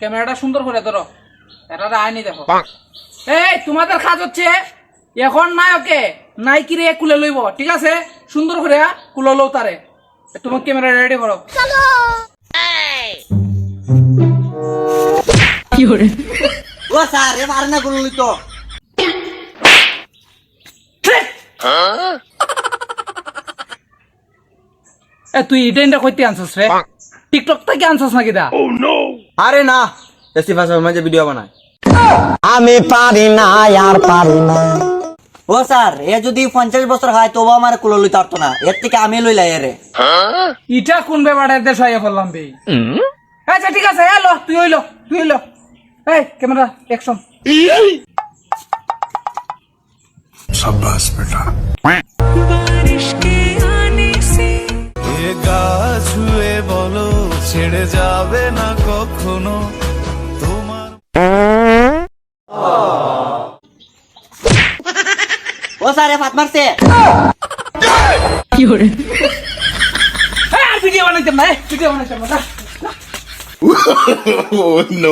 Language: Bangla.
ক্যামেরাটা সুন্দর করে ধরো। এটা আইনি দেখো। এই তোমাদের কাজ হচ্ছে এখন নাই ওকে নাই কিরে কুলে লইব ঠিক আছে? সুন্দর করে কুলে লও তারে। তোমার ক্যামেরা রেডি করো। কি হরে ও স্যার এ পারে না গুলো তো। এ তুই এটা এটা কইতে আনছস রে? টিকটক থেকে আনছস নাকি দা? আরে না এসি ভাষা মাঝে ভিডিও বানায়। আমি পারি না আর পারি না। ও স্যার এ যদি পঞ্চাশ বছর হয় তবু আমার কুলো লইতে পারতো না। এর থেকে আমি লইলাই এরে। ইটা কোন ব্যাপারের দেশ হয়ে বললাম বে? আচ্ছা ঠিক আছে এলো তুই হইল তুই হইল এই ক্যামেরা অ্যাকশন এ গা ছুঁয়ে বলো ছেড়ে যাবে না কখনো। তোমার ও স্যার এ ফাত মারছে। আর ভিডিও বানাইতাম না ভিডিও বানাইতাম না।